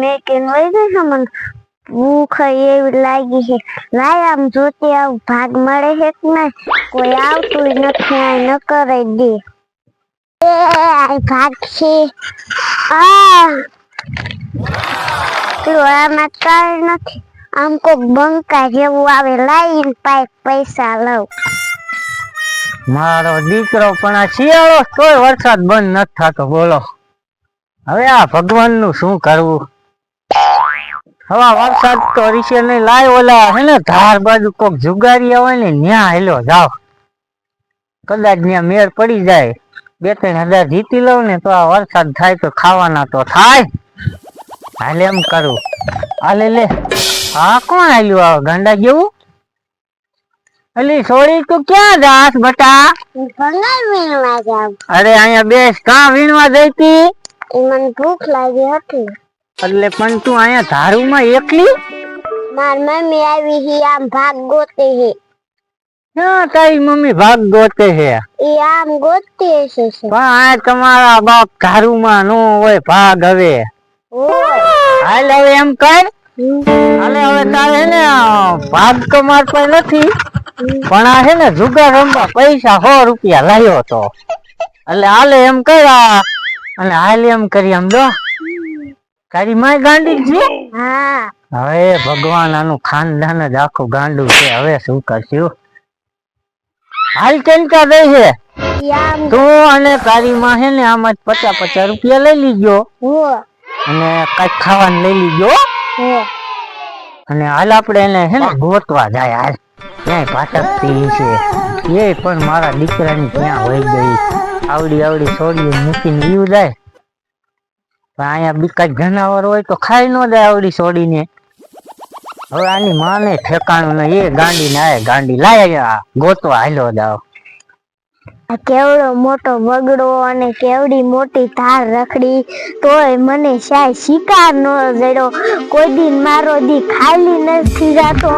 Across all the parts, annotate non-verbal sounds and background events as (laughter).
મેં કે વહી ગઈ છે મને ભૂખ એવી લાગી છે. લાય આમ જોતી આવ, ભાગ મળે છે કે ના કોઈ આવતું નથી આ ન કરે દે. ભાગ છે. આ. કાંઈ નથી. આમ કોક બંકા જેવું આવે, લાઈન પાઇપ પૈસા લઉં. મારો દીકરો પણ આ શિયાળો તોય વરસાદ બંધ નથી થતો, બોલો. હવે આ ભગવાનનું શું કરવું? હવા વરસાદ તો રીશે ને લાય ઓલા હે ને ધાર બાજુ કોક જુગારી આવે ને ન્યા હેલો જાવ કદાચ ન્યા મેર પડી જાય. બે ત્રણ હજાર જીતી લઉં ને તો આ વરસાદ થાય તો ખાવાના તો થાય. હાલે એમ કરું. હાલે લે. હા કોણ આલ્યું આ ગાંડા જેવું? અલી સોરી તું ક્યાં જાસ બટા? ભંગાર વીણવા જાવ અરે અહીંયા બેસ કાં વીણવા જઈતી? મને ભૂખ લાગી હતી. એટલે પણ તું અહીંયા ધારુમાં એકલી? માર મમ્મી આવી હી આમ ભાગ ગોતે હે. હા તારી મમ્મી ભાગ ગોતે છે એ આમ ગોતે છે પણ આ તમારા બાપ ધારુમાં નો હોય ભાગ હવે. હાલ હવે એમ કર. હાલે હવે તારે ને ભાગ તો માર પાસે નથી. પણ આ છે ને જુગાર રમવા પૈસા સો રૂપિયા લાવ્યો તો. એટલે હાલે એમ કર અને હાલ એમ કરી આમ દો. તારી માય ગાંડી છે? હા. હવે ભગવાન આનું ખાનદાન જ આખું ગાંડું છે. હવે શું કરશું? હાલ ચિંતા દઈ છે. તું અને તારી માં છે ને આમાં જ પચાસ પચાસ રૂપિયા લઈ લીજો હો. અને કંઈક ખાવાનું લઈ લીજો હો. અને હાલ આપણે એને છે ને ગોતવા જાય હાલ. ક્યાંય પાટકતી છે. એ પણ મારા દીકરાની ક્યાં હોય ગઈ. આવડી આવડી છોડી મૂકીને ઈયું જાય અહીંયા બીકા જનાવર હોય તો ખાઈ ન જાય આવડી છોડીને હવે આની માને ઠેકાણું નહીં, એ ગાંડી ને ગાંડી લાય ગોતવા હાલ્યો જાવ આ કેવડો મોટો બગડો અને કેવડી મોટી ધાર રખડી, તોય મને શાય શિકાર નો જડ્યો. કોઈ દિન મારો દી ખાલી નથી જાતો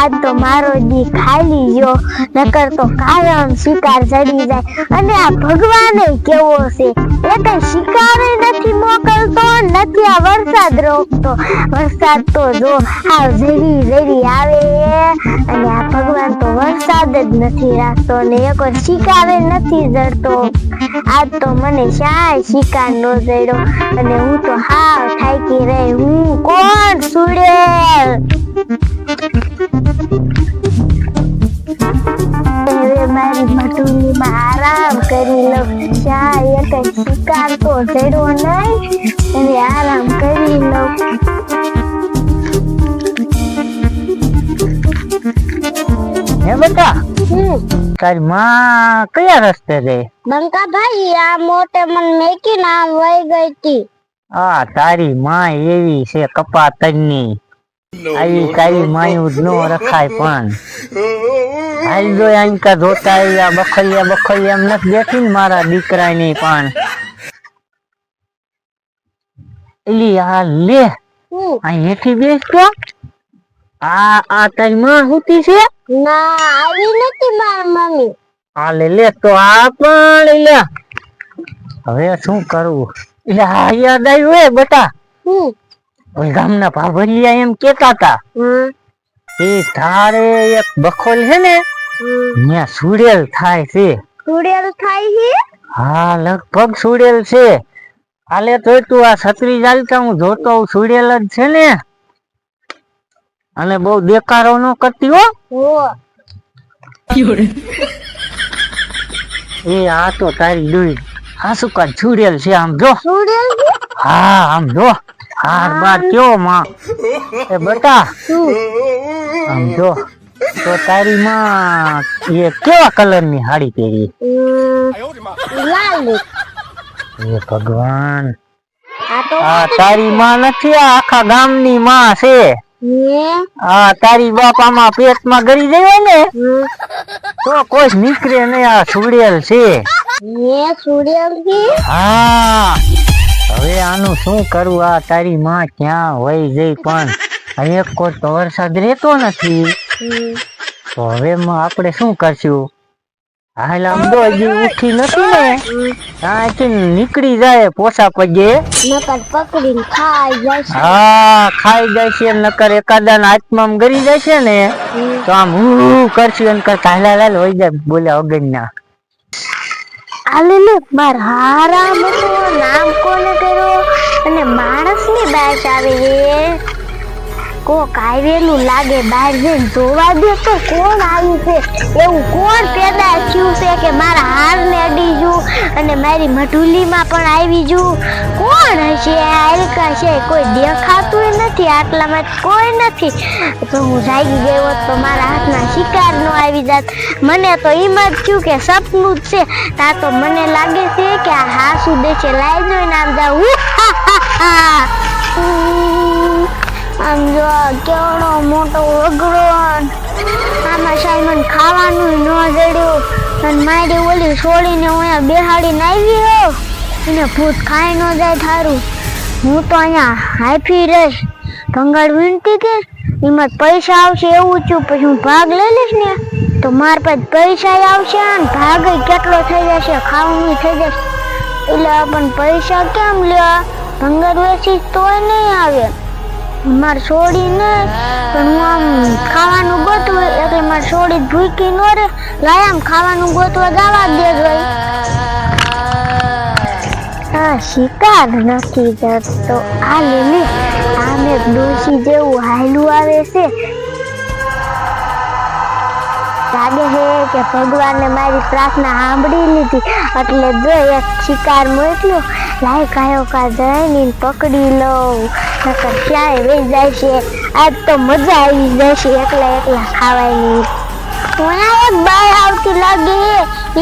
આજ તો મારો દી ખાલી ગયો. નકર તો કાયમ શિકાર ચડી જાય. અને આ ભગવાન કેવો છે? એ કઈ શિકારે નથી મોકલતો, નથી આ વરસાદ રોકતો. વરસાદ તો જો આ ઝરી ઝરી આવે અને આ ભગવાન તો વરસાદ જ નથી રાખતો ને એક વાર શિકારે નથી જડતો. આજ તો મને શાય શિકાર નો જડ્યો અને હું તો હાવ થાકી રહી. હું કોણ સુડેલ? મારી આરામ કરી લઉં. શાય એક શિકાર તો નહીં. આરામ કરી લઉં. હે બેટા તારી માં કયા રસ્તે જાય બંકા ભાઈ આ મોટે મન મેકીને આમ વહી ગઈ તી આ તારી માં એવી છે કપા આવી તારી માયું જ નો રખાય પણ. આઈ જો આંકા આવી આ બખલિયા બખલિયા એમ નથી દેખી ને મારા દીકરાની પણ. એલી આ લે. આ હેઠી બેસ તો. આ આ તારી માં હુતી છે? ના આવી નથી માર મમ્મી. આ લે લે તો આ પણ લે. હવે શું કરવું એટલે હા યાદ આવ્યું હે બટા. હું? ગામના ભાભરિયા એમ કેતા તા એ તારે એક બખોલ છે ને ત્યાં સુડેલ થાય છે. સુડેલ થાય છે? હા લગભગ સુડેલ છે. હાલે તોય તું આ છત્રી ચાલતા હું જોતો સુડેલ જ છે ને. અને બહુ દેકારો ન કરતી હો. હો એ આ તો તારી દુઈ આ શું કા સુડેલ છે આમ જો. સુડેલ હા આમ જો. હાર બાર કયો માં? એ બટા આમ જો તો તારી માં એ કેવા કલરની સાડી પહેરી? લાલ એ ભગવાન. આ તારી માં નથી આ આખા ગામની માં છે. હા તારી તારી બાપામાં પેટમાં ગળી જાય ને તો કોઈ નીકળે નહીં આ સુડેલ છે. સુડેલ છે? હા. હવે આનું શું કરવું આ તારી માં ક્યાં વહી જઈ પણ એક કોઈ તો વરસાદ રહેતો નથી. તો હવે આપણે શું કરશું? હાલ આમ તો હજી ઉઠી નથી ને. ત્યાંથી નીકળી જાય પોસા પગે. નકર પકડીને ખાઈ જાય છે હા ખાઈ જાય છે નકર એકાદા હાથમાં આમ ગરી જાય છે ને. તો આમ હું કરશું એમ કરતા હાલા હાલ હોય જાય બોલ્યા વગર ના આલે લે માર હારામ હતો નામ કોને કર્યો? અને માણસની બહાર આવે છે કોક આવેલું લાગે બહાર જઈને જોવા દે તો કોણ આવ્યું છે? એવું કોણ પેદા થયું છે કે મારા હારને અડી જું અને મારી મઢુલીમાં પણ આવી જુ કોણ હશે? હાલકા છે? કોઈ દેખાતું નથી, આટલામાં કોઈ નથી. તો હું જાગી ગયો તો મારા હાથમાં શિકાર નો આવી જાત. મને તો એમ જ થયું કે સપનું જ છે. તા તો મને લાગે છે કે આ હાસુ દેશે લાઈ જોઈને આમ જાઉં આમ જો કેવડો મોટો વગડો. આમાં સાયમન ખાવાનું ન જડ્યું. અને મારી ઓલી છોડીને હું અહીંયા બેહાડીને આવી હો એને ભૂત ખાઈ ન જાય થારું. હું તો અહીંયા હાફી રહીશ. ભંગાળ વિનંતી કે? એમાં પૈસા આવશે એવું છું પછી હું ભાગ લઈ લઈશ ને? તો માર પાસે પૈસા આવશે અને ભાગ કેટલો થઈ જશે ખાવાનું થઈ જશે. એટલે આપણને પૈસા કેમ લેવા ભંગાર વેચી તોય નહીં આવે. માર છોડી ને, પણ હું આમ ખાવાનું ગોતવું, એટલે માર છોડી ભૂકી ન રે લાય આમ ખાવાનું ગોતવા જવા દે જોઈ આ શિકાર નથી જતો આ લે લે ડોસી જેવું હાયલું આવે છે. લાગે છે કે ભગવાને મારી પ્રાર્થના સાંભળી લીધી. એટલે જો એક શિકાર મોકલ્યો લાય કાયો કા જઈને પકડી લઉં. નકર ક્યાંય વહી જાય છે. આજ તો મજા આવી જશે. એકલા એકલા ખાવાની. અહીંયા એક બાય આવતી લાગે.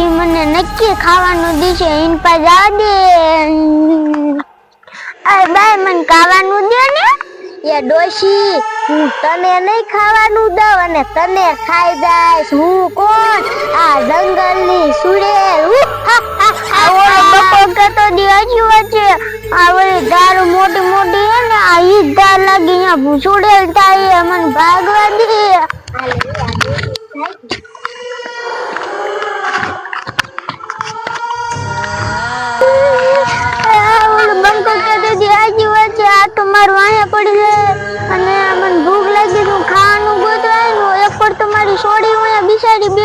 એ મને નક્કી ખાવાનું દીશે. એન પાસે દે. અરે બાય મને ખાવાનું દે ને. એ ડોશી હું તને નહીં ખાવાનું દઉં અને તને ખાઈ જાય હું કોણ? આ જંગલની સુરેલ. ઉહ, હા, હા, હા, ઓલો બકો કહેતો દી હજી વચ્ચે આ ઓલી દારૂ મોટી મોટી હે ને આ ઈ દાર લાગી અહીંયા સુડેલ થાય મને ભાગવા દે આ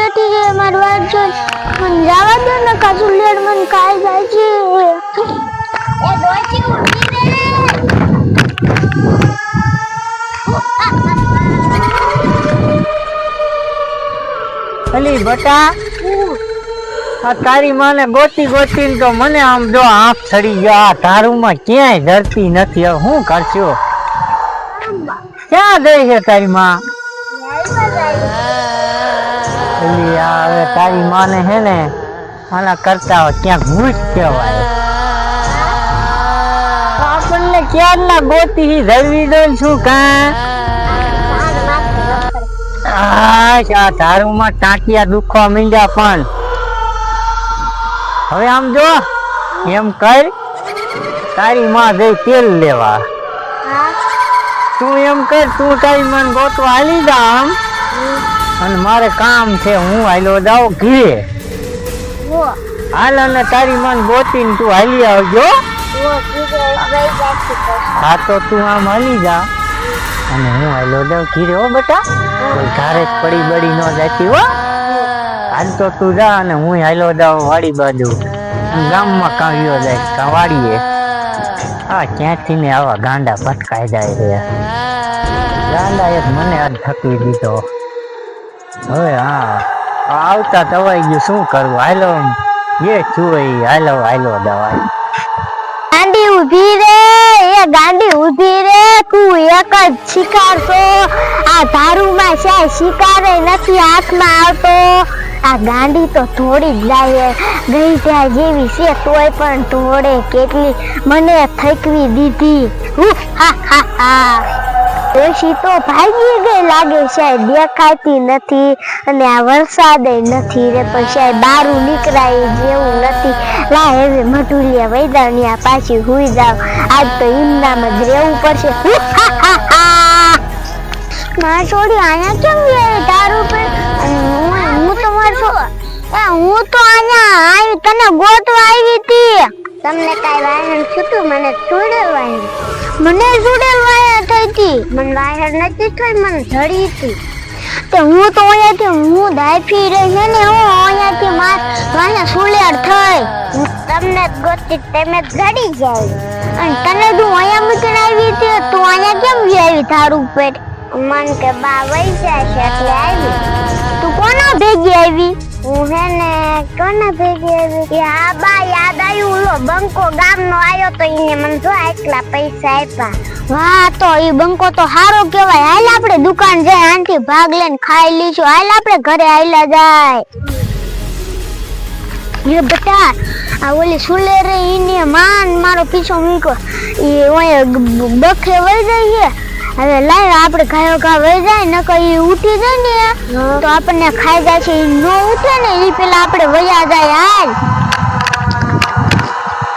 બેઠી છે મારી વાત જોઈ મને જવા દો ને કાચું લેડ મને ખાઈ જાય છે એ ડોચી ઉઠી રે અલી બટા આ તારી માને ગોતી ગોતી તો મને આમ જો આંખ ચડી ગયા. આ તારુમાં ક્યાંય ધરતી નથી. હવે હું કરશો? ક્યાં ગઈ છે તારી માં? અલી આ હવે તારી માને હે ને આના કરતા હોય ક્યાંક ભૂત કહેવાય. આપણને ક્યારના ગોતી હી ધરવી દો છું કા? આ ધારુમાં ટાંટિયા દુખવા માંડ્યા પણ. હવે આમ જો એમ કર તારી માં જઈ તેલ લેવા. તું એમ કર તું તારી મન ગોતવા હાલી જા આમ. અને મારે કામ છે હું હાલો જાઉં ઘીરે. હાલ અને તારી મન ગોતીને તું હાલી આવજો. હા તો તું આમ હાલી જા. અને હું હાલો જાઉં ઘીરે હો બેટા. કોઈ ઘરે જ પડી બડી ન જતી હો. હાલ તો તું જા અને હું હાલો જાઉં વાડી બાજુ. ગામમાં કાવ્યો જાય કાવાડીએ. હા આ ક્યાંથી ને આવા ગાંડા ભટકાઈ જાય રહ્યા ગાંડા એક મને આ થકી દીધો. હવે હા. આવતા દવાઈ ગયું શું કરવું? હાલો, એ છું હાલો હાલો, દવાઈ. ગાંડી ઊભી રે, એ ગાંડી ઊભી રે. તું એક જ શિકાર છો આ ધારુમાં છે, શિકારે નથી હાથમાં આવતો. આ ગાંડી તો થોડી જ જાય ગઈ ત્યાં જેવી છે, તોય પણ થોડે કેટલી. મને થકવી દીધી. હા હા હા. ડોશી તો ભાગી ગઈ લાગે સાહેબ. દેખાતી નથી અને આ વરસાદ નથી રે પણ સાહેબ બારું નીકળાય જેવું નથી. લા હવે મટુલિયા વૈદાણિયા પાછી હુઈ જાવ. આજ તો ઈમનામાં જ રહેવું પડશે. (laughs) ના છોડી આયા કેમ ગયા તારું પર હું હું તો માર છો હું તો અહીંયા આવી તને ગોતવા આવી હતી તમને કાઈ વાહન છૂટું મને છોડેલ વાહન મને થઈ હતી. મને વાયર નથી થઈ, મને ધડી હતી. તે હું તો અહીંયાથી, હું દાફી રહી ને હું અહીંયાથી માર મને સુલેર થઈ. તમને જ ગોતી, તમે જડી જાય અને તને તું અહીંયા મૂકીને આવી હતી, તું અહીંયા કેમ આવી તારું પેટ મન કે બા વઈ જાય છે એટલે આવી. તું કોના ભેગી આવી? હું હે ને, કોના ભેગી કે આ યાદ આવ્યું, ઓલો બંકો ગામનો આવ્યો તો એને મને જો આટલા પૈસા આપ્યા. વાહ, તો ઈ બંકો તો હારો કહેવાય. હાલ આપણે દુકાન જાય, આનથી ભાગ લઈને ખાઈ લઈશું. હાલ આપણે ઘરે આયલા જાય. એ બેટા, આ ઓલી સુલે રે ઈને માન, મારો પીછો મૂકો એ ઓય બખે વઈ છે. હવે લાવ આપણે ગાયો ગા વહી જાય નકર ઈ ઉઠી જાય ને. તો આપણને ખાઈ જાય છે નો ઉઠે ને એ પેલા આપણે વયા જાય હાલ.